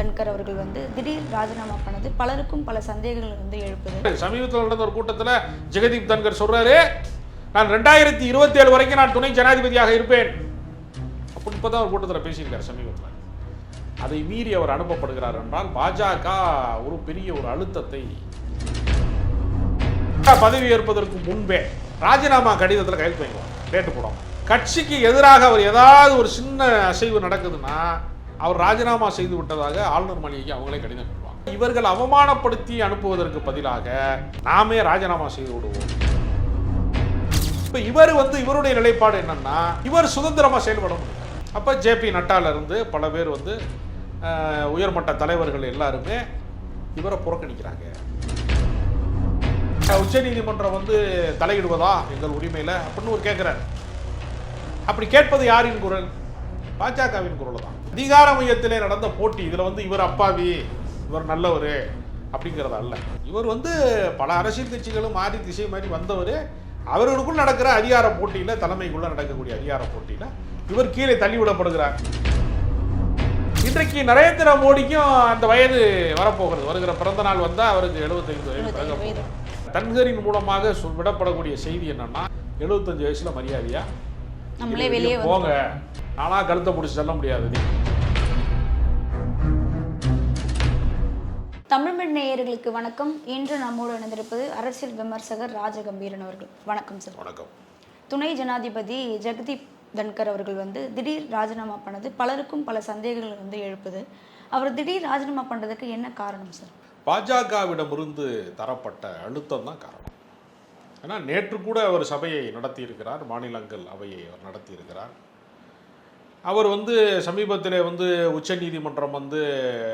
தன்கர் அவர்கள் வந்து திடீர் ராஜினாமா பண்ணது. பலருக்கும் பல சந்தேகங்கள் வந்து எழுப்புது. சமீபத்தில் நடந்த ஒரு கூட்டத்தில் ஜெகதீப் தன்கர் சொல்றாரு நான் ரெண்டாயிரத்தி இருபத்தி ஏழு வரைக்கும் நான் துணை ஜனாதிபதியாக இருப்பேன். அப்படி இப்போ தான் ஒரு கூட்டத்தில் பேசியிருக்காரு சமீபத்தில். அதை மீறி அவர் அனுப்பப்படுகிறார் என்றால் பாஜக ஒரு பெரிய ஒரு அழுத்தத்தை பதவி ஏற்பதற்கு முன்பே ராஜினாமா கடிதத்தில் கையெழுத்து வாங்குவார் டேட்டு போடும் கட்சிக்கு எதிராக அவர் ஏதாவது ஒரு சின்ன அசைவு நடக்குதுன்னா அவர் ராஜினாமா செய்து விட்டதாக ஆளுநர் மாளிகைக்கு அவங்களே கடிதம் கொடுப்பாங்க. இவர்கள் அவமானப்படுத்தி அனுப்புவதற்கு பதிலாக நாமே ராஜினாமா செய்து விடுவோம். இப்ப இவர் வந்து இவருடைய நிலைப்பாடு என்னன்னா இவர் சுதந்திரமா செயல்பட அப்போ அப்ப ஜேபி நட்டால இருந்து பல பேர் வந்து உயர்மட்ட தலைவர்கள் எல்லாருமே இவரை புறக்கணிக்கிறாங்க. உச்ச நீதிமன்றம் வந்து தலையிடுவதா எங்கள் உரிமையில அப்படின்னு ஒரு கேட்கிறார் அப்படி கேட்பது யாரின் குரல்? பாஜகவின் குரல் தான் அதிகார மையத்திலே நடந்த போட்டி இதுல வந்து இவர் அப்பாவி இவர் நல்லவர் அப்படிங்கிறது அல்ல இவர் வந்து பல அரசியல் கட்சிகளும் மாறி திசை மாறி வந்தவர். அவர்களுக்குள் நடக்கிற அதிகார போட்டியில தலைமைக்குள்ள நடக்கக்கூடிய அதிகார போட்டியில இவர் கீழே தள்ளிவிடப்படுகிறார் இன்றைக்கு நரேந்திர மோடிக்கும் அந்த வயது வரப்போகிறது. வருகிற பிறந்த நாள் வந்தா அவருக்கு 75 வயது. தன்கரின் மூலமாக விடப்படக்கூடிய செய்தி என்னன்னா 75 வயசுல மரியாதையா? போங்க. நானா கழுத்தை பிடிச்சி சொல்ல முடியாது. தமிழ்மண் நேயர்களுக்கு வணக்கம். இன்று நம்மோடு இணைந்திருப்பது அரசியல் விமர்சகர் ராஜகம்பீரன் அவர்கள். வணக்கம் சார். வணக்கம். துணை ஜனாதிபதி ஜெகதீப் தன்கர் அவர்கள் வந்து திடீர் ராஜினாமா பண்ணது பலருக்கும் பல சந்தேகங்கள் வந்து எழுப்புது. அவர் திடீர் ராஜினாமா பண்ணுறதுக்கு என்ன காரணம் சார்? பாஜகவிடமிருந்து தரப்பட்ட அழுத்தம் தான் காரணம். ஏன்னா நேற்று கூட அவர் சபையை நடத்தியிருக்கிறார் மாநிலங்கள் அவையை அவர் நடத்தியிருக்கிறார். அவர் வந்து சமீபத்தில் வந்து உச்சநீதிமன்றம் வந்து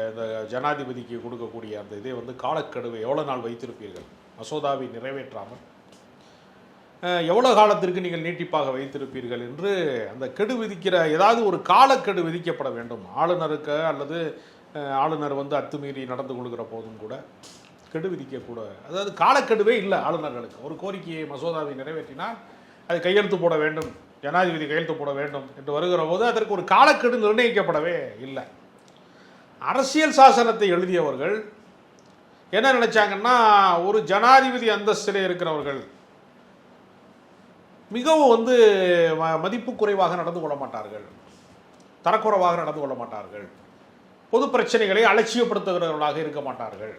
இந்த ஜனாதிபதிக்கு கொடுக்கக்கூடிய அந்த இதை வந்து காலக்கெடுவை எவ்வளோ நாள் வைத்திருப்பீர்கள்? மசோதாவை நிறைவேற்றாமல். எவ்வளோ காலத்திற்கு நீங்கள் நீட்டிப்பாக வைத்திருப்பீர்கள் என்று அந்த கெடு விதிக்கிற ஏதாவது ஒரு காலக்கெடு விதிக்கப்பட வேண்டும். ஆளுநருக்கு அல்லது ஆளுநர் வந்து அத்துமீறி நடந்து கொள்கிற போதும் கூட கெடு விதிக்கக்கூட அதாவது காலக்கெடுவே இல்லை ஆளுநர்களுக்கு. ஒரு கோரிக்கையை மசோதாவை நிறைவேற்றினால் அது கையெழுத்து போட வேண்டும். ஜனாதிபதி கையெழுத்து போட வேண்டும் என்று வருகிற போது அதற்கு ஒரு காலக்கெடு நிர்ணயிக்கப்படவே இல்லை. அரசியல் சாசனத்தை எழுதியவர்கள் என்ன நினைச்சாங்கன்னா ஒரு ஜனாதிபதி அந்தஸ்திலே இருக்கிறவர்கள் மிகவும் வந்து ம- மதிப்பு குறைவாக நடந்து கொள்ள மாட்டார்கள். தரக்குறைவாக நடந்து கொள்ள மாட்டார்கள். பொது பிரச்சனைகளை அலட்சியப்படுத்துகிறவர்களாக இருக்க மாட்டார்கள்.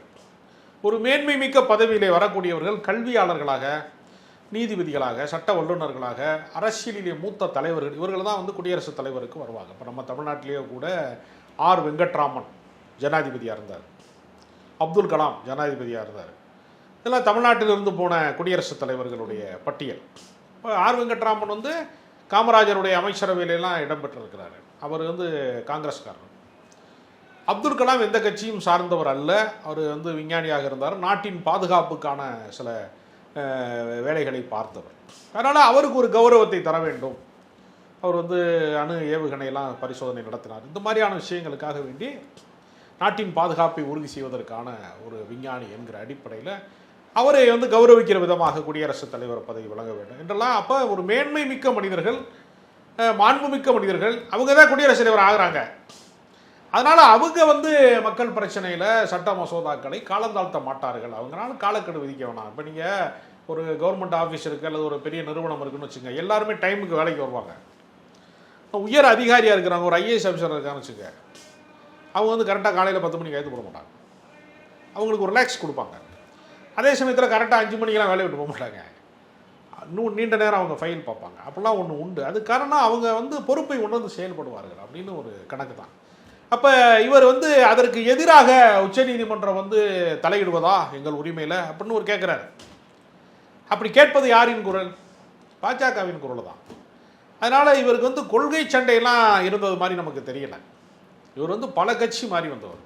ஒரு மேன்மை மிக்க பதவியிலே வரக்கூடியவர்கள் கல்வியாளர்களாக நீதிபதிகளாக சட்ட வல்லுநர்களாக அரசியலிலே மூத்த தலைவர்கள் இவர்கள் தான் வந்து குடியரசுத் தலைவருக்கு வருவாங்க. இப்போ நம்ம தமிழ்நாட்டிலேயே கூட ஆர். வெங்கட்ராமன் ஜனாதிபதியாக இருந்தார். அப்துல் கலாம் ஜனாதிபதியாக இருந்தார். இதெல்லாம் தமிழ்நாட்டிலிருந்து போன குடியரசுத் தலைவர்களுடைய பட்டியல். இப்போ ஆர். வெங்கட்ராமன் வந்து காமராஜருடைய அமைச்சரவையிலெல்லாம் இடம்பெற்றிருக்கிறாரு. அவர் வந்து காங்கிரஸ்காரர். அப்துல் கலாம் எந்த கட்சியும் சார்ந்தவர் அல்ல. அவர் வந்து விஞ்ஞானியாக இருந்தார். நாட்டின் பாதுகாப்புக்கான சில வேலைகளை பார்த்தவர். அதனால் அவருக்கு ஒரு கௌரவத்தை தர வேண்டும். அவர் வந்து அணு ஏவுகணையெல்லாம் பரிசோதனை நடத்தினார். இந்த மாதிரியான விஷயங்களுக்காக வேண்டி நாட்டின் பாதுகாப்பை உறுதி செய்வதற்கான ஒரு விஞ்ஞானி என்கிற அடிப்படையில் அவரை வந்து கௌரவிக்கிற விதமாக குடியரசுத் தலைவர் பதவி வழங்க வேண்டும். என்றெல்லாம் அப்போ ஒரு மேன்மை மிக்க மனிதர்கள் மாண்புமிக்க மனிதர்கள் அவங்க தான் குடியரசுத் தலைவர் ஆகுறாங்க. அதனால் அவங்க வந்து மக்கள் பிரச்சனையில் சட்ட மசோதாக்களை காலந்தாழ்த்த மாட்டார்கள். அவங்களால காலக்கெடு விதிக்க வேணாம். இப்போ நீங்கள் ஒரு கவர்மெண்ட் ஆஃபீஸ் இருக்குது அல்லது ஒரு பெரிய நிறுவனம் இருக்குன்னு வச்சுங்க எல்லாருமே டைமுக்கு வேலைக்கு வருவாங்க. உயர் அதிகாரியாக இருக்கிறாங்க ஒரு ஐஏஎஸ் ஆஃபீஸர் இருக்கான்னு வச்சுங்க அவங்க வந்து கரெக்டாக காலையில் பத்து மணிக்கு கைது போட மாட்டாங்க. அவங்களுக்கு ஒரு ரிலாக்ஸ் கொடுப்பாங்க. அதே சமயத்தில் கரெக்டாக அஞ்சு மணிக்கெலாம் வேலையை விட்டு போக மாட்டாங்க. இன்னும் நீண்ட நேரம் அவங்க ஃபைல் பார்ப்பாங்க. அப்படிலாம் ஒன்று உண்டு. அது காரணம் அவங்க வந்து பொறுப்பை உணர்ந்து செயல்படுவார்கள் அப்படின்னு ஒரு கணக்கு தான். அப்போ இவர் வந்து அதற்கு எதிராக உச்சநீதிமன்றம் வந்து தலையிடுவதா எங்கள் உரிமையில் அப்படின்னு ஒரு கேட்குறாரு அப்படி கேட்பது யாரின் குரல்? பாஜகவின் குரல் தான் அதனால் இவருக்கு வந்து கொள்கை சண்டையெல்லாம் இருந்தது மாதிரி நமக்கு தெரியலை. இவர் வந்து பல கட்சி மாறி வந்தவர்.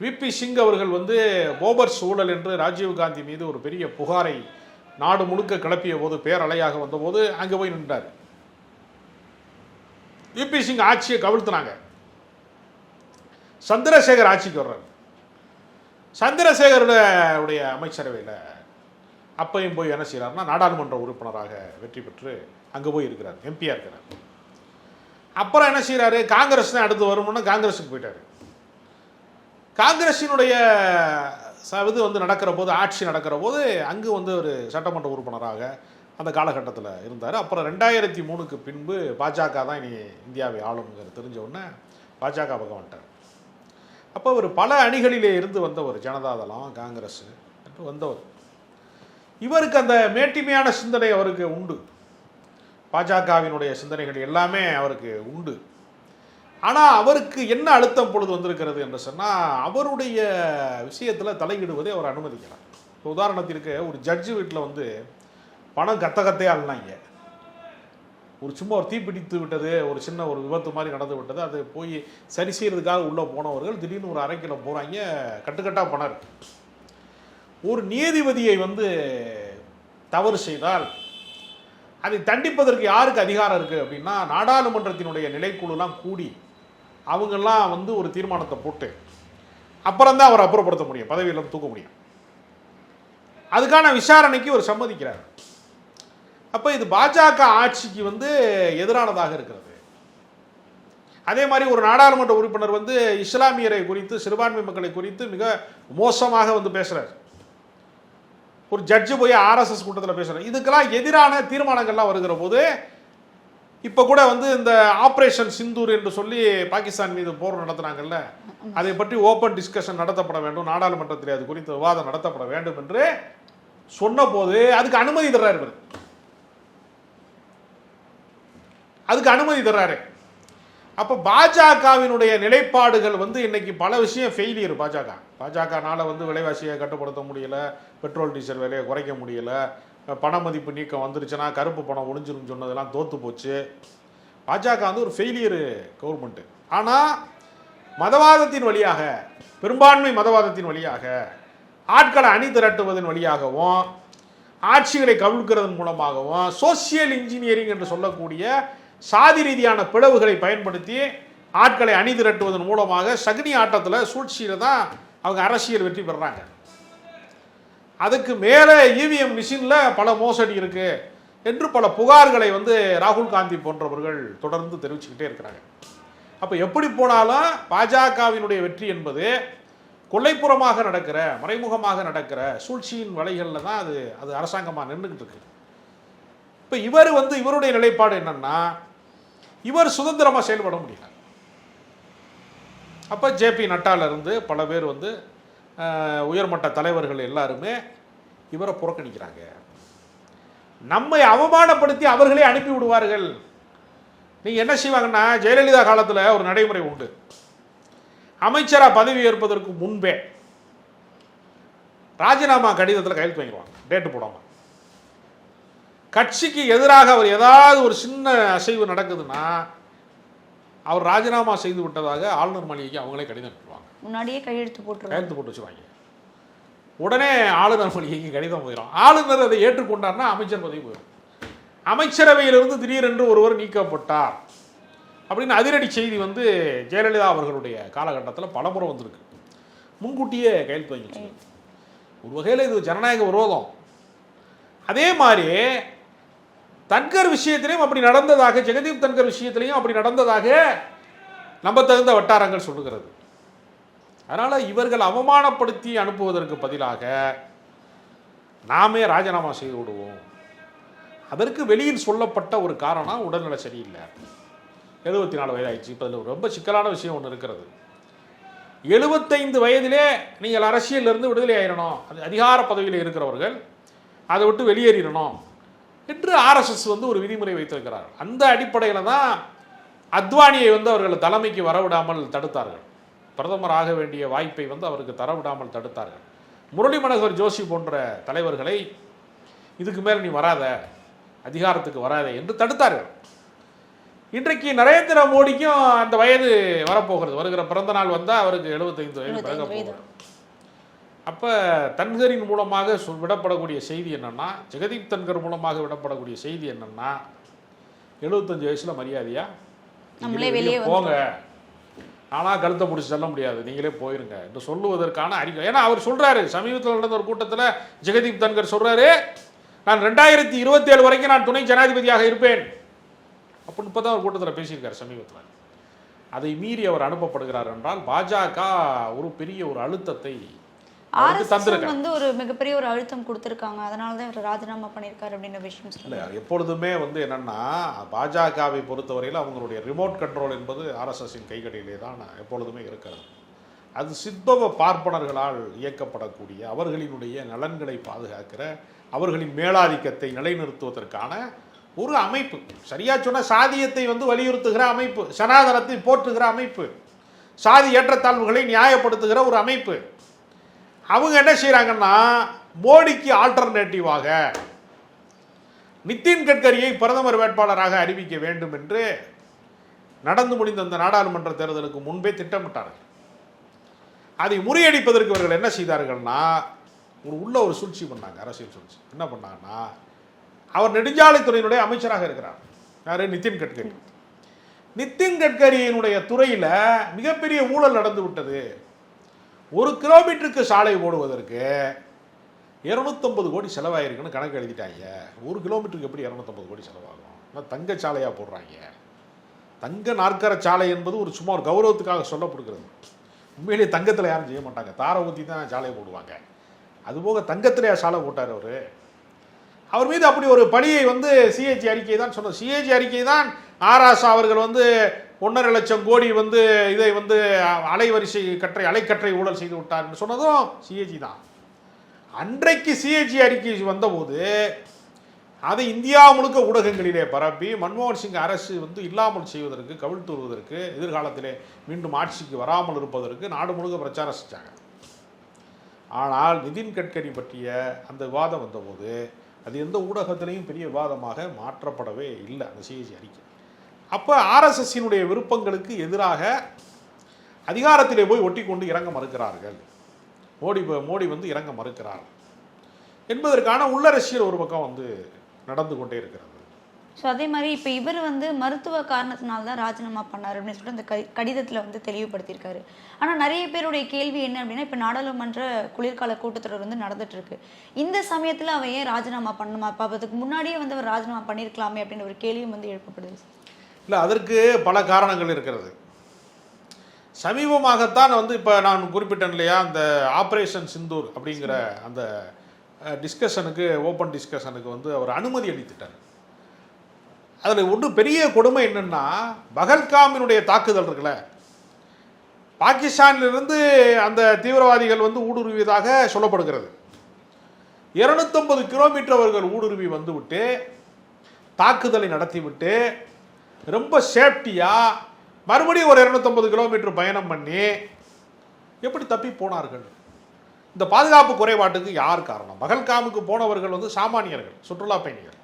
விபி சிங் அவர்கள் வந்து போபர் சூழல் என்று ராஜீவ்காந்தி மீது ஒரு பெரிய புகாரை நாடு முழுக்க கிளப்பிய போது பேரலையாக வந்தபோது அங்கே போய் நின்றார். விபி சிங் ஆட்சியை கவிழ்த்துனாங்க. சந்திரசேகர் ஆட்சிக்கு வர்றார். சந்திரசேகருடைய அமைச்சரவையில் அப்பையும் போய் என்ன செய்கிறாருன்னா நாடாளுமன்ற உறுப்பினராக வெற்றி பெற்று அங்கே போய் இருக்கிறார் எம்பியாக இருக்கிறார். அப்புறம் என்ன செய்கிறாரு காங்கிரஸ் தான் அடுத்து வரும்னு காங்கிரஸுக்கு போயிட்டார். காங்கிரஸினுடைய இது வந்து நடக்கிற போது ஆட்சி நடக்கிற போது அங்கு வந்து ஒரு சட்டமன்ற உறுப்பினராக அந்த காலகட்டத்தில் இருந்தார். அப்புறம் ரெண்டாயிரத்தி மூணுக்கு பின்பு பாஜக தான் இனி இந்தியாவை ஆளுங்கிறது தெரிஞ்ச உடனே பாஜக பக்கம் வந்துட்டார். அப்போ அவர் பல அணிகளிலே இருந்து வந்தவர் ஜனதாதளம் காங்கிரஸ் என்று வந்தவர். இவருக்கு அந்த மேட்டிமையான சிந்தனை அவருக்கு உண்டு. பாஜகவினுடைய சிந்தனைகள் எல்லாமே அவருக்கு உண்டு. ஆனால் அவருக்கு என்ன அழுத்தம் பொழுது வந்திருக்கிறது என்று சொன்னால் அவருடைய விஷயத்தில் தலையிடுவதை அவர் அனுமதிக்கிறார் இப்போ உதாரணத்திற்கு ஒரு ஜட்ஜு வீட்டில் வந்து பணம் கத்த கத்தையாக அழுனாங்க ஒரு சும்மா ஒரு தீப்பிடித்து விட்டது ஒரு சின்ன ஒரு விபத்து மாதிரி நடந்து விட்டது. அது போய் சரி செய்கிறதுக்காக உள்ளே போனவர்கள் திடீர்னு ஒரு அரை கிலோ போகிறாங்க கட்டுக்கட்டாக பணம் ஒரு நீதிபதியை வந்து தவறு செய்தால் அதை தண்டிப்பதற்கு யாருக்கு அதிகாரம் இருக்குது அப்படின்னா நாடாளுமன்றத்தினுடைய நிலைக்குழுலாம் கூடி அவங்கெல்லாம் வந்து ஒரு தீர்மானத்தை போட்டு அப்புறம் தான் அவர் அப்புறப்படுத்த முடியும் பதவியில் தூக்க முடியும். அதுக்கான விசாரணைக்கு ஒரு சம்மதிக்கிறார். அப்போ இது பாஜக ஆட்சிக்கு வந்து எதிரானதாக இருக்கிறது. அதே மாதிரி ஒரு நாடாளுமன்ற உறுப்பினர் வந்து இஸ்லாமியரை குறித்து சிறுபான்மை மக்களை குறித்து மிக மோசமாக வந்து பேசுகிறார் ஒரு ஜட்ஜு போய் ஆர்எஸ்எஸ் கூட்டத்தில் பேசுகிறார் இதுக்கெல்லாம் எதிரான தீர்மானங்கள்லாம் வருகிற போது இப்போ கூட வந்து இந்த ஆப்ரேஷன் சிந்தூர் என்று சொல்லி பாகிஸ்தான் மீது போர் நடத்துனாங்கல்ல அதை பற்றி ஓப்பன் டிஸ்கஷன் நடத்தப்பட வேண்டும். நாடாளுமன்றத்தில் அது குறித்து விவாதம் நடத்தப்பட வேண்டும் என்று சொன்னபோது அதுக்கு அனுமதி தர்றாரு இவர். அதுக்கு அனுமதி தர்றாரு. அப்போ பாஜகவினுடைய நிலைப்பாடுகள் வந்து இன்னைக்கு பல விஷயம் ஃபெயிலியர் பாஜக. பாஜகனால வந்து விலைவாசியை கட்டுப்படுத்த முடியல பெட்ரோல் டீசல் விலையை குறைக்க முடியல பண மதிப்பு நீக்கம் வந்துருச்சுன்னா கருப்பு பணம் ஒளிஞ்சிரும் சொன்னதெல்லாம் தோத்து போச்சு. பாஜக வந்து ஒரு ஃபெயிலியர் கவர்மெண்ட்டு ஆனால் மதவாதத்தின் வழியாக பெரும்பான்மை மதவாதத்தின் வழியாக ஆட்களை அணி திரட்டுவதன் வழியாகவும் ஆட்சிகளை கவிழ்க்கிறதன் மூலமாகவும் சோசியல் இன்ஜினியரிங் என்று சொல்லக்கூடிய சாதி ரீதியான பிளவுகளை பயன்படுத்தி ஆட்களை அணி திரட்டுவதன் மூலமாக சகுனி ஆட்டத்தில் சூழ்ச்சியில் தான் அவங்க அரசியல் வெற்றி பெறுறாங்க அதுக்கு மேலே இவிஎம் மிஷினில் பல மோசடி இருக்குது என்று பல புகார்களை வந்து ராகுல் காந்தி போன்றவர்கள் தொடர்ந்து தெரிவிச்சுக்கிட்டே இருக்கிறாங்க. அப்போ எப்படி போனாலும் பாஜகவினுடைய வெற்றி என்பது கொல்லைப்புறமாக நடக்கிற மறைமுகமாக நடக்கிற சூழ்ச்சியின் வலைகளில் தான் அது அது அரசாங்கமாக நின்றுக்கிட்டு இருக்கு. இப்போ இவர் வந்து இவருடைய நிலைப்பாடு என்னென்னா இவர் சுதந்திரமாக செயல்பட முடியல. அப்போ ஜேபி நட்டால இருந்து பல பேர் வந்து உயர்மட்ட தலைவர்கள் எல்லாருமே இவரை புறக்கணிக்கிறாங்க. நம்மை அவமானப்படுத்தி அவர்களே அனுப்பி விடுவார்கள். நீங்கள் என்ன செய்வாங்கன்னா ஜெயலலிதா காலத்தில் ஒரு நடைமுறை உண்டு. அமைச்சராக பதவி ஏற்பதற்கு முன்பே ராஜினாமா கடிதத்தில் கையெழுத்து வாங்கிடுவாங்க. டேட்டு போடாமல் கட்சிக்கு எதிராக அவர் ஏதாவது ஒரு சின்ன அசைவு நடக்குதுன்னா அவர் ராஜினாமா செய்து விட்டதாக ஆளுநர் மாளிகைக்கு அவங்களே கடிதம் அனுப்புவாங்க. முன்னாடியே கையெழுத்து போட்டுருவாங்க கையெழுத்து போட்டு வச்சுருவாங்க. உடனே ஆளுநர் மாளிகைக்கு கடிதம் போயிடும். ஆளுநர் அதை ஏற்றுக்கொண்டார்னா அமைச்சர் பதவி போயிடும். அமைச்சரவையிலிருந்து திடீரென்று ஒருவர் நீக்கப்பட்டார். அப்படின்னு அதிரடி செய்தி வந்து ஜெயலலிதா அவர்களுடைய காலகட்டத்தில் பலமுறை வந்திருக்கு. முன்கூட்டியே கையெழுத்து வாங்கி. ஒரு வகையில் இது ஜனநாயக விரோதம். அதே மாதிரி தன்கர் விஷயத்திலையும் அப்படி நடந்ததாக ஜெகதீப் தன்கர் விஷயத்திலையும் அப்படி நடந்ததாக நம்ப தகுந்த வட்டாரங்கள் சொல்லுகிறது. அதனால் இவர்கள் அவமானப்படுத்தி அனுப்புவதற்கு பதிலாக நாமே ராஜினாமா செய்து விடுவோம். அதற்கு வெளியில் சொல்லப்பட்ட ஒரு காரணம் உடல்நிலை சரியில்லை. எழுபத்தி நாலு வயதாயிடுச்சு. இப்போ அதில் ரொம்ப சிக்கலான விஷயம் ஒன்று இருக்கிறது. எழுபத்தைந்து வயதிலே நீங்கள் அரசியலிருந்து விடுதலை ஆயிடணும் அது அதிகார பதவியில் இருக்கிறவர்கள் அதை விட்டு வெளியேறிடணும். என்று ஆர்எஸ்எஸ் வந்து ஒரு விதிமுறை வைத்திருக்கிறார். அந்த அடிப்படையில் தான் அத்வானியை வந்து அவர்கள் தலைமைக்கு வரவிடாமல் தடுத்தார்கள். பிரதமர் ஆக வேண்டிய வாய்ப்பை வந்து அவருக்கு தரவிடாமல் தடுத்தார்கள். முரளி மனோகர் ஜோஷி போன்ற தலைவர்களை இதுக்கு மேல் நீ வராத அதிகாரத்துக்கு வராத என்று தடுத்தார்கள். இன்றைக்கு நரேந்திர மோடிக்கும் அந்த வயது வரப்போகிறது. வருகிற பிறந்த நாள் வந்தால் அவருக்கு எழுபத்தைந்து வயது பிறக 75 வயது. போகிறது. அப்போ தன்கரின் மூலமாக விடப்படக்கூடிய செய்தி என்னன்னா ஜெகதீப் தன்கர் மூலமாக விடப்படக்கூடிய செய்தி என்னன்னா எழுபத்தஞ்சு வயசுல மரியாதையா? நம்மளே நீங்களே வெளியே போங்க. நானா கழுத்தை பிடிச்சி செல்ல முடியாது. நீங்களே போயிருங்க. என்று சொல்லுவதற்கான அறிக்கை ஏன்னா அவர் சொல்றாரு சமீபத்தில் நடந்த ஒரு கூட்டத்தில் ஜெகதீப் தன்கர் சொல்றாரு நான் ரெண்டாயிரத்தி இருபத்தி ஏழு வரைக்கும் நான் துணை ஜனாதிபதியாக இருப்பேன். அப்படின்னு இப்போ தான் ஒரு கூட்டத்தில் பேசியிருக்காரு சமீபத்தில். அதை மீறி அவர் அனுப்பப்படுகிறார் என்றால் பாஜக ஒரு பெரிய ஒரு அழுத்தத்தை ஆர்எஸ்எஸ் வந்து ஒரு மிகப்பெரிய ஒரு அழுத்தம் கொடுத்துருக்காங்க. அதனால தான் இவர் ராஜினாமா பண்ணியிருக்காரு அப்படின்ற விஷயம் இல்லை எப்பொழுதுமே வந்து என்னன்னா பாஜகவை பொறுத்தவரையில் அவங்களுடைய ரிமோட் கண்ட்ரோல் என்பது ஆர்எஸ்எஸ்ஸின் கைகளிலே தான் எப்பொழுதுமே இருக்கிறது. அது சித்தவ பார்ப்பனர்களால் இயக்கப்படக்கூடிய அவர்களினுடைய நலன்களை பாதுகாக்கிற அவர்களின் மேலாதிக்கத்தை நிலைநிறுத்துவதற்கான ஒரு அமைப்பு. சரியா சொன்ன சாதியத்தை வந்து வலியுறுத்துகிற அமைப்பு சனாதனத்தை போற்றுகிற அமைப்பு சாதி ஏற்றத்தாழ்வுகளை நியாயப்படுத்துகிற ஒரு அமைப்பு. அவங்க என்ன செய்கிறாங்கன்னா மோடிக்கு ஆல்டர்னேட்டிவாக நிதின் கட்கரியை பிரதமர் வேட்பாளராக அறிவிக்க வேண்டும் என்று நடந்து முடிந்த அந்த நாடாளுமன்ற தேர்தலுக்கு முன்பே திட்டமிட்டார்கள். அதை முறியடிப்பதற்கு இவர்கள் என்ன செய்தார்கள்னா ஒரு உள்ள ஒரு சூழ்ச்சி பண்ணாங்க அரசியல் சூழ்ச்சி. என்ன பண்ணாங்கன்னா அவர் நெடுஞ்சாலைத்துறையினுடைய அமைச்சராக இருக்கிறார். யாரு? நிதின் கட்கரி. நிதின். கட்கரியினுடைய துறையில் மிகப்பெரிய ஊழல் நடந்து விட்டது ஒரு கிலோமீட்டருக்கு சாலை போடுவதற்கு இரநூத்தம்பது கோடி செலவாயிருக்குன்னு கணக்கு எழுதிட்டாங்க. ஒரு கிலோமீட்டருக்கு எப்படி இரநூத்தம்பது கோடி செலவாகும்? ஆனால் தங்க சாலையாக போடுறாங்க? தங்க நாற்கர சாலை என்பது ஒரு சும்மா ஒரு கௌரவத்துக்காக சொல்லப்படுகிறது. உண்மையிலேயே தங்கத்தில் யாரும் செய்ய மாட்டாங்க. தாரை ஊற்றி தான் சாலையை போடுவாங்க. அதுபோக தங்கத்திலேயே சாலை போட்டார் அவர். அவர் மீது அப்படி ஒரு பணியை வந்து சிஏஜி அறிக்கை தான் சொன்னார் சிஏஜி அறிக்கை தான் ஆராசா அவர்கள் வந்து ஒன்றரை லட்சம் கோடி வந்து இதை வந்து அலைவரிசை கற்றை அலைக்கற்றை ஊழல் செய்து விட்டார்னு சொன்னதும் சிஏஜி தான். அன்றைக்கு சிஏஜி அறிக்கை வந்தபோது அதை இந்தியா முழுக்க ஊடகங்களிலே பரப்பி மன்மோகன் சிங் அரசு வந்து இல்லாமல் செய்வதற்கு கவிழ்த்துவதற்கு எதிர்காலத்திலே மீண்டும் ஆட்சிக்கு வராமல் இருப்பதற்கு நாடு முழுக்க பிரச்சாரம் செஞ்சாங்க. ஆனால் நிதின் கட்கரி பற்றிய அந்த விவாதம் வந்தபோது அது எந்த ஊடகத்திலையும் பெரிய விவாதமாக மாற்றப்படவே இல்லை அந்த சிஏஜி அறிக்கை. அப்போ ஆர்எஸ்எஸ்ஸினுடைய விருப்பங்களுக்கு எதிராக அதிகாரத்திலே போய் ஒட்டி கொண்டு இறங்க மறுக்கிறார்கள். மோடி மோடி வந்து இறங்க மறுக்கிறார். என்பதற்கான உள்ளரசியல் ஒரு பக்கம் வந்து நடந்து கொண்டே இருக்கிறது. ஸோ அதே மாதிரி இப்போ இவர் வந்து மருத்துவ காரணத்தினால தான் ராஜினாமா பண்ணார் அப்படின்னு சொல்லிட்டு அந்த கடி கடிதத்தில் வந்து தெளிவுபடுத்தியிருக்காரு. ஆனால் நிறைய பேருடைய கேள்வி என்ன அப்படின்னா இப்போ நாடாளுமன்ற குளிர்கால கூட்டத்தொடர் வந்து நடந்துட்டுருக்கு. இந்த சமயத்தில் அவன் ஏன் ராஜினாமா பண்ணணுமா? அப்போ அதுக்கு முன்னாடியே வந்து அவர் ராஜினாமா பண்ணியிருக்கலாமே அப்படின்னு ஒரு கேள்வியும் வந்து எழுப்பப்படுது. இல்லை அதற்கு பல காரணங்கள் இருக்கிறது. சமீபமாகத்தான் வந்து இப்போ நான் குறிப்பிட்டேன் இல்லையா அந்த ஆப்ரேஷன் சிந்தூர் அப்படிங்கிற அந்த டிஸ்கஷனுக்கு ஓப்பன் டிஸ்கஷனுக்கு வந்து அவர் அனுமதி அளித்துட்டார். அதில் ஒன்று பெரிய கொடுமை என்னென்னா பகல்காமினுடைய தாக்குதல் இருக்குல்ல பாகிஸ்தானிலிருந்து அந்த தீவிரவாதிகள் வந்து ஊடுருவியதாக சொல்லப்படுகிறது. இருநூத்தம்பது கிலோமீட்டர் அவர்கள் ஊடுருவி வந்துவிட்டு தாக்குதலை நடத்திவிட்டு ரொம்ப சேஃப்டியாக மறுபடியும் ஒரு இரநூத்தம்பது கிலோமீட்டர் பயணம் பண்ணி எப்படி தப்பி போனார்கள்? இந்த பாதுகாப்பு குறைபாட்டுக்கு யார் காரணம்? பகல்காமுக்கு போனவர்கள் வந்து சாமானியர்கள் சுற்றுலா பயணிகள்.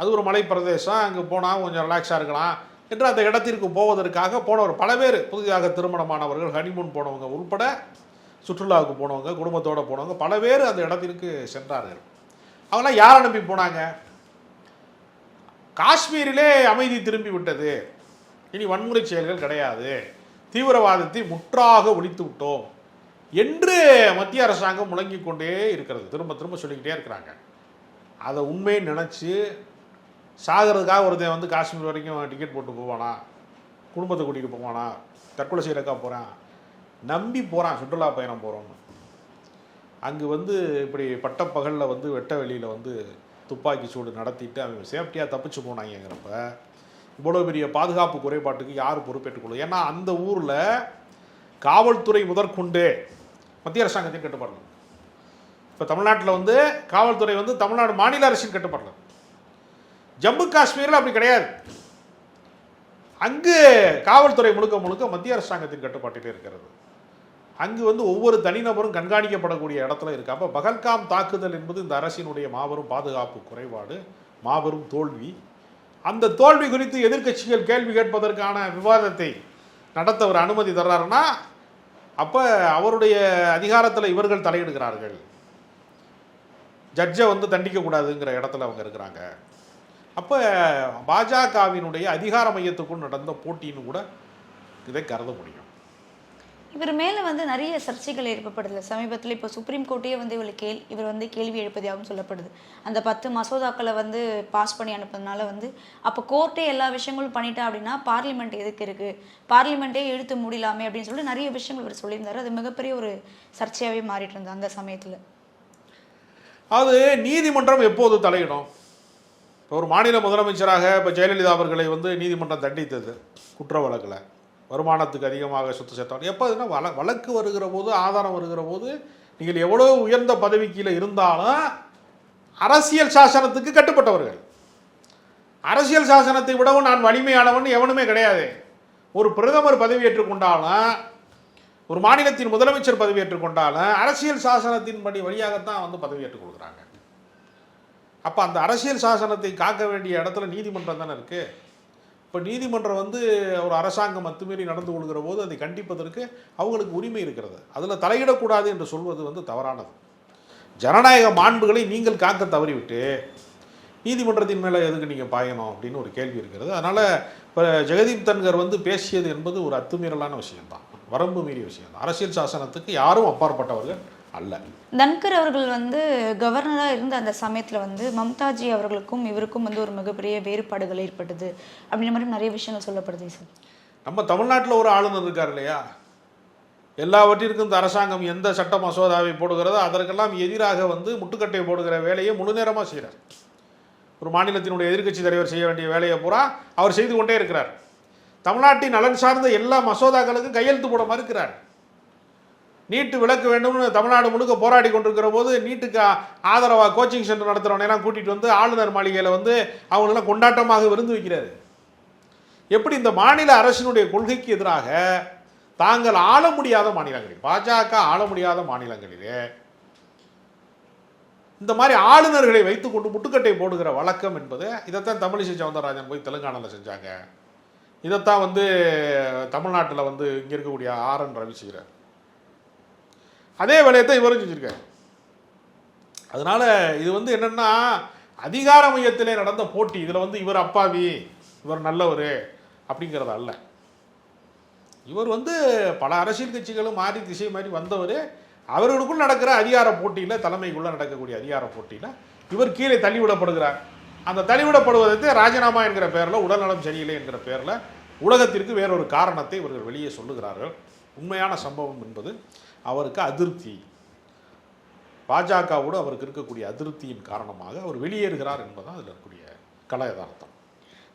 அது ஒரு மலை பிரதேசம் அங்கே போனால் கொஞ்சம் ரிலாக்ஸாக இருக்கலாம். என்று அந்த இடத்திற்கு போவதற்காக போனவர் பல பேர். புதிதாக திருமணமானவர்கள் ஹனிமூன் போனவங்க உள்பட சுற்றுலாவுக்கு போனவங்க குடும்பத்தோடு போனவங்க பல பேர் அந்த இடத்திற்கு சென்றார்கள். அவங்களாம் யாரை நம்பி போனாங்க? காஷ்மீரிலே அமைதி திரும்பி விட்டது. இனி வன்முறை செயல்கள் கிடையாது. தீவிரவாதத்தை முற்றாக ஒழித்து விட்டோம் என்று மத்திய அரசாங்கம் முழங்கிக் கொண்டே இருக்கிறது. திரும்ப திரும்ப சொல்லிக்கிட்டே இருக்கிறாங்க. அதை உண்மையை நினச்சி சாகிறதுக்காக ஒருத்தன் வந்து காஷ்மீர் வரைக்கும் டிக்கெட் போட்டு போவானா? குடும்பத்தை கூட்டிகிட்டு போவானா? தற்கொலை செய்யறக்கா போகிறான் நம்பி போகிறான் சுற்றுலா பயணம் போகிறோன்னு அங்கே வந்து இப்படி பட்டப்பகலில் வந்து வெட்ட வெளியில் வந்து துப்பாக்கி சூடு நடத்திட்டு அவங்க சேஃப்டியாக தப்பிச்சு போனாங்கிறப்ப இவ்வளோ பெரிய பாதுகாப்பு குறைபாட்டுக்கு யார் பொறுப்பேற்றுக்கொள்ளும் ஏன்னா அந்த ஊரில் காவல்துறை முதற்கொண்டு மத்திய அரசாங்கத்தையும் கட்டுப்பாடு இப்போ தமிழ்நாட்டில் வந்து காவல்துறை வந்து தமிழ்நாடு மாநில அரசின் கட்டுப்பாடு ஜம்மு காஷ்மீரில் அப்படி கிடையாது. அங்கு காவல்துறை முழுக்க முழுக்க மத்திய அரசாங்கத்தின் கட்டுப்பாட்டில் இருக்கிறது. அங்கு வந்து ஒவ்வொரு தனிநபரும் கண்காணிக்கப்படக்கூடிய இடத்துல இருக்கு. அப்போ பகல்காம் தாக்குதல் என்பது இந்த அரசினுடைய மாபெரும் பாதுகாப்பு குறைபாடு மாபெரும் தோல்வி. அந்த தோல்வி குறித்து எதிர்க்கட்சிகள் கேள்வி கேட்பதற்கான விவாதத்தை நடத்த ஒரு அனுமதி தர்றாருன்னா அப்போ அவருடைய அதிகாரத்தில் இவர்கள் தலையிடுகிறார்கள். ஜட்ஜை வந்து தண்டிக்கக்கூடாதுங்கிற இடத்துல அவங்க இருக்கிறாங்க. அப்போ பாஜகவினுடைய அதிகார மையத்துக்குள் நடந்த போட்டின்னு கூட இதை கருத முடியும். இவர் மேலே வந்து நிறைய சர்ச்சைகள் ஏற்படுது சமீபத்தில் இப்போ சுப்ரீம் கோர்ட்டே வந்து இவர் கேள் இவர் வந்து கேள்வி எழுப்பதாகவும் சொல்லப்படுது. அந்த பத்து மசோதாக்களை வந்து பாஸ் பண்ணி அனுப்புறதுனால வந்து அப்போ கோர்ட்டே எல்லா விஷயங்களும் பண்ணிட்டா அப்படின்னா பார்லிமெண்ட் எதுக்கு இருக்குது பார்லிமெண்ட்டே இழுத்து முடியலாமே அப்படின்னு சொல்லிட்டு நிறைய விஷயங்கள் இவர் சொல்லியிருந்தார். அது மிகப்பெரிய ஒரு சர்ச்சையாகவே மாறிட்டு இருந்தது அந்த சமயத்தில். அது நீதிமன்றம் எப்போது தலையிடும்? இப்போ ஒரு மாநில முதலமைச்சராக இப்போ ஜெயலலிதா அவர்களை வந்து நீதிமன்றம் தண்டித்தது குற்ற வழக்கில் வருமானத்துக்கு அதிகமாக சொத்து சேர்த்தவர். எப்போ அதுனா வழ வழக்கு வருகிற போது ஆதாரம் வருகிற போது நீங்கள் எவ்வளோ உயர்ந்த பதவி கீழே இருந்தாலும் அரசியல் சாசனத்துக்கு கட்டுப்பட்டவர்கள். அரசியல் சாசனத்தை விடவும் நான் வலிமையானவன் எவனுமே கிடையாது. ஒரு பிரதமர் பதவியேற்றுக் கொண்டாலும் ஒரு மாநிலத்தின் முதலமைச்சர் பதவியேற்றுக் கொண்டாலும் அரசியல் சாசனத்தின் படி வழியாகத்தான் வந்து பதவியேற்றுக் கொடுக்குறாங்க. அப்போ அந்த அரசியல் சாசனத்தை காக்க வேண்டிய இடத்துல நீதிமன்றம் தானே இருக்குது இப்போ நீதிமன்றம் வந்து ஒரு அரசாங்கம் அத்துமீறி நடந்து கொள்கிற போது அதை கண்டிப்பதற்கு அவங்களுக்கு உரிமை இருக்கிறது. அதில் தலையிடக்கூடாது என்று சொல்வது வந்து தவறானது. ஜனநாயக மாண்புகளை நீங்கள் காக்க தவறிவிட்டு நீதிமன்றத்தின் மேலே எதுக்கு நீங்கள் பாயணும் அப்படின்னு ஒரு கேள்வி இருக்கிறது. அதனால் இப்போ ஜெகதீப் தன்கர் வந்து பேசியது என்பது ஒரு அத்துமீறலான விஷயம்தான். வரம்பு மீறிய விஷயம் அரசியல் சாசனத்துக்கு யாரும் அப்பாற்பட்டவர்கள் அல்ல. தன்கர் அவர்கள் வந்து கவர்னராக இருந்த அந்த சமயத்தில் வந்து மம்தாஜி அவர்களுக்கும் இவருக்கும் வந்து ஒரு மிகப்பெரிய வேறுபாடுகள் ஏற்பட்டது. அப்படின்ற மாதிரி நிறைய விஷயங்கள் சொல்லப்படுது சார். நம்ம தமிழ்நாட்டில் ஒரு ஆளுநர் இருக்கார் இல்லையா? எல்லாவற்றிற்கும் இந்த அரசாங்கம் எந்த சட்ட மசோதாவை போடுகிறதோ அதற்கெல்லாம் எதிராக வந்து முட்டுக்கட்டை போடுகிற வேலையை முழு நேரமாக செய்கிறார் ஒரு மாநிலத்தினுடைய எதிர்க்கட்சி தலைவர் செய்ய வேண்டிய வேலையை பூரா அவர் செய்து கொண்டே இருக்கிறார். தமிழ்நாட்டின் நலன் சார்ந்த எல்லா மசோதாக்களுக்கும் கையெழுத்து போட மறுக்கிறார். நீட்டு விளக்க வேண்டும்னு தமிழ்நாடு முழுக்க போராடி கொண்டிருக்கிற போது நீட்டுக்கு ஆதரவாக கோச்சிங் சென்டர் நடத்துகிறவனையெல்லாம் கூட்டிகிட்டு வந்து ஆளுநர் மாளிகையில் வந்து அவங்களெல்லாம் கொண்டாட்டமாக விருந்து வைக்கிறாரு எப்படி இந்த மாநில அரசினுடைய கொள்கைக்கு எதிராக தாங்கள் ஆள முடியாத மாநிலங்களில் பாஜக ஆள முடியாத மாநிலங்களிலே இந்த மாதிரி ஆளுநர்களை வைத்துக்கொண்டு முட்டுக்கட்டை போடுகிற வழக்கம் என்பது இதைத்தான் தமிழிசை சவுந்தரராஜன் போய் தெலுங்கானாவில் செஞ்சாங்க. இதைத்தான் வந்து தமிழ்நாட்டில் வந்து இங்கே இருக்கக்கூடிய ஆர் என் ரவி செய்கிறார் அதே வேலையை தான் இவரும் செஞ்சுருக்காரு. அதனால இது வந்து என்னென்னா அதிகார மையத்திலே நடந்த போட்டி இதில் வந்து இவர் அப்பாவி இவர் நல்லவர் அப்படிங்கிறத அல்ல. இவர் வந்து பல அரசியல் கட்சிகளும் மாறி திசை மாறி வந்தவர். அவர்களுக்குள் நடக்கிற அதிகார போட்டியில் தலைமைக்குள்ளே நடக்கக்கூடிய அதிகார போட்டியில் இவர் கீழே தள்ளிவிடப்படுகிறார். அந்த தள்ளிவிடப்படுவதற்கு ராஜினாமா என்கிற பெயரில் உடல்நலம் சரியில்லை என்கிற பெயரில் உலகத்திற்கு வேறொரு காரணத்தை இவர்கள் வெளியே சொல்லுகிறார்கள். உண்மையான சம்பவம் என்பது. அவருக்கு அதிருப்தி. பாஜகவோடு அவருக்கு இருக்கக்கூடிய அதிருப்தியின் காரணமாக அவர் வெளியேறுகிறார் என்பதுதான் அதில் இருக்கக்கூடிய கல யதார்த்தம்.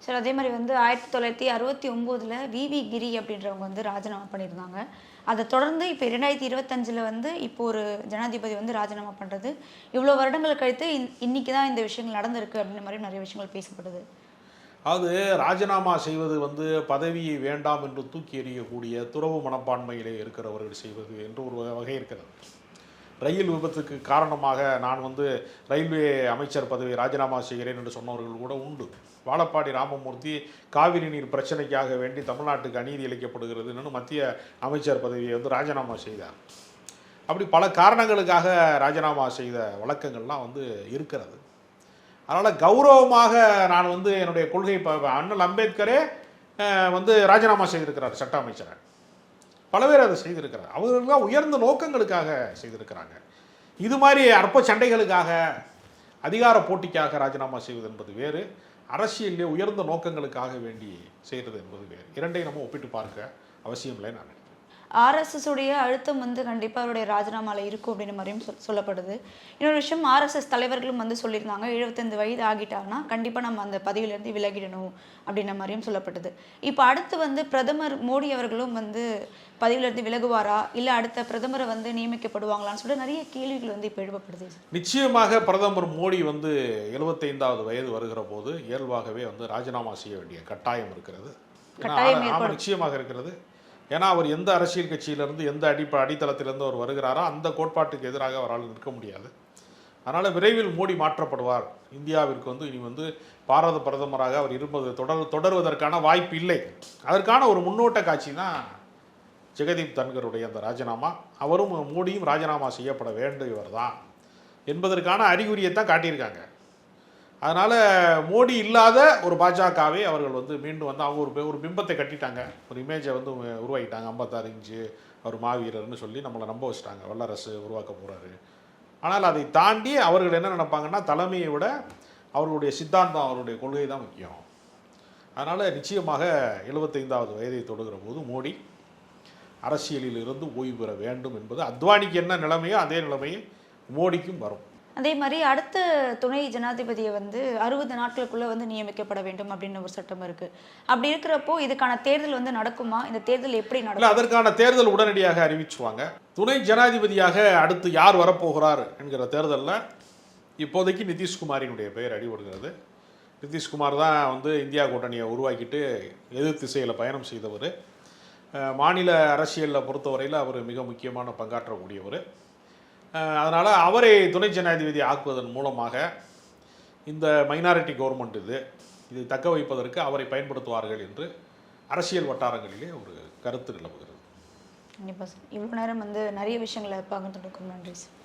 சார் அதே மாதிரி வந்து ஆயிரத்தி தொள்ளாயிரத்தி அறுபத்தி ஒம்போதில் விவி கிரி அப்படின்றவங்க வந்து ராஜினாமா பண்ணியிருந்தாங்க. அதை தொடர்ந்து இப்போ இரண்டாயிரத்தி இருபத்தஞ்சில் வந்து இப்போ ஒரு ஜனாதிபதி வந்து ராஜினாமா பண்ணுறது இவ்வளோ வருடங்கள் கழித்து இன் இன்றைக்கி தான் இந்த விஷயங்கள் நடந்திருக்கு அப்படின்ற மாதிரி நிறைய விஷயங்கள் பேசப்படுது அது ராஜினாமா செய்வது வந்து பதவியை வேண்டாம் என்று தூக்கி எறியக்கூடிய துறவு மனப்பான்மையிலே இருக்கிறவர்கள் செய்வது என்று ஒரு வகை இருக்கிறது. ரயில் விபத்துக்கு காரணமாக நான் வந்து ரயில்வே அமைச்சர் பதவியை ராஜினாமா செய்கிறேன் என்று சொன்னவர்கள் கூட உண்டு. வாழப்பாடி ராமமூர்த்தி காவிரி நீர் பிரச்சனைக்காக வேண்டி தமிழ்நாட்டுக்கு அநீதி இழைக்கப்படுகிறதுன்னு மத்திய அமைச்சர் பதவியை வந்து ராஜினாமா செய்தார். அப்படி பல காரணங்களுக்காக ராஜினாமா செய்த வழக்கங்கள்லாம் வந்து இருக்கிறது. அதனால் கௌரவமாக நான் வந்து என்னுடைய கொள்கை இப்போ அண்ணல் அம்பேத்கரே வந்து ராஜினாமா செய்திருக்கிறார் சட்ட அமைச்சரை. பல பேர் அதை செய்திருக்கிறார். அவர்கள்லாம் உயர்ந்த நோக்கங்களுக்காக செய்திருக்கிறாங்க. இது மாதிரி அற்ப சண்டைகளுக்காக அதிகார போட்டிக்காக ராஜினாமா செய்வது என்பது வேறு. அரசியலிலே உயர்ந்த நோக்கங்களுக்காக வேண்டி செய்கிறது என்பது வேறு. இரண்டையும் நம்ம ஒப்பிட்டு பார்க்க அவசியம் இல்லை நான். ஆர்எஸ்எஸ் உடைய அழுத்தம் வந்து கண்டிப்பாக அவருடைய ராஜினாமால இருக்கும் அப்படின்ற மாதிரியும் சொல் சொல்லப்படுது. இன்னொரு விஷயம் ஆர்எஸ்எஸ் தலைவர்களும் வந்து சொல்லியிருந்தாங்க எழுபத்தைந்து வயது ஆகிட்டாங்கன்னா கண்டிப்பாக நம்ம அந்த பதவியிலேருந்து விலகிடணும் அப்படின்ற மாதிரியும் சொல்லப்பட்டது. இப்போ அடுத்து வந்து பிரதமர் மோடி அவர்களும் வந்து பதவியிலேருந்து விலகுவாரா? இல்லை அடுத்த பிரதமரை வந்து நியமிக்கப்படுவாங்களான்னு சொல்லிட்டு நிறைய கேள்விகள் வந்து இப்போ எழுப்பப்படுது. நிச்சயமாக பிரதமர் மோடி வந்து எழுபத்தைந்தாவது வயது வருகிற போது இயல்பாகவே வந்து ராஜினாமா செய்ய வேண்டிய கட்டாயம் இருக்கிறது. நிச்சயமாக இருக்கிறது. ஏன்னா அவர் எந்த அரசியல் கட்சியிலிருந்து எந்த அடிப்ப அடித்தளத்திலிருந்து அவர் வருகிறாரோ அந்த கோட்பாட்டுக்கு எதிராக அவரால் நிற்க முடியாது. அதனால் விரைவில் மோடி மாற்றப்படுவார். இந்தியாவிற்கு வந்து இனி வந்து பாரத பிரதமராக அவர் இருப்பது தொடர் தொடர்வதற்கான வாய்ப்பு இல்லை. அதற்கான ஒரு முன்னோட்ட காட்சி தான் ஜெகதீப் தன்கருடைய அந்த ராஜினாமா. அவரும் மோடியும் ராஜினாமா செய்யப்பட வேண்டியவர் தான் என்பதற்கான அறிகுறியை தான் காட்டியிருக்காங்க. அதனால் மோடி இல்லாத ஒரு பாஜகவே அவர்கள் வந்து மீண்டும் வந்து அவங்க ஒரு ஒரு பிம்பத்தை கட்டிட்டாங்க. ஒரு இமேஜை வந்து உ- உருவாக்கிட்டாங்க. ஐம்பத்தாறு இன்ச்சு அவர் மாவீரர்னு சொல்லி நம்மளை நம்ப வச்சுட்டாங்க. வல்லரசு உருவாக்க போகிறாரு ஆனால் அதை தாண்டி அவர்கள் என்ன நினைப்பாங்கன்னா தலைமையை விட அவர்களுடைய சித்தாந்தம் அவருடைய கொள்கை தான் முக்கியம். அதனால் நிச்சயமாக எழுபத்தைந்தாவது வயதை தொடுகிற போது மோடி அரசியலில் இருந்து ஓய்வு பெற வேண்டும் என்பது அத்வானிக்கு என்ன நிலைமையோ அதே நிலைமையை மோடிக்கும் வரும். அதே மாதிரி அடுத்த துணை ஜனாதிபதியை வந்து அறுபது நாட்களுக்குள்ள வந்து நியமிக்கப்பட வேண்டும் அப்படின்னு ஒரு சட்டம் இருக்கு. அப்படி இருக்கிறப்போ இதுக்கான தேர்தல் வந்து நடக்குமா? இந்த தேர்தல் எப்படி நடக்கும்? அதற்கான தேர்தல் உடனடியாக அறிவிச்சுவாங்க. துணை ஜனாதிபதியாக அடுத்து யார் வரப்போகிறார் என்கிற தேர்தலில் இப்போதைக்கு நிதிஷ்குமாரினுடைய பெயர் அடிபடுகிறது. நிதிஷ்குமார் தான் வந்து இந்தியா கூட்டணியை உருவாக்கிட்டு எதிர் திசையில் பயணம் செய்தவர். மாநில அரசியலில் பொறுத்தவரையில் அவர் மிக முக்கியமான பங்காற்றக்கூடியவர். அதனால் அவரை துணை ஜனாதிபதி ஆக்குவதன் மூலமாக இந்த மைனாரிட்டி கவர்மெண்ட் இது இதை தக்க வைப்பதற்கு அவரை பயன்படுத்துவார்கள் என்று அரசியல் வட்டாரங்களிலே ஒரு கருத்து நிலவுகிறது. கண்டிப்பாக சார். இவ்வளோ நேரம் வந்து நிறைய விஷயங்களை பகிர்ந்துருக்கும் நன்றி சார்.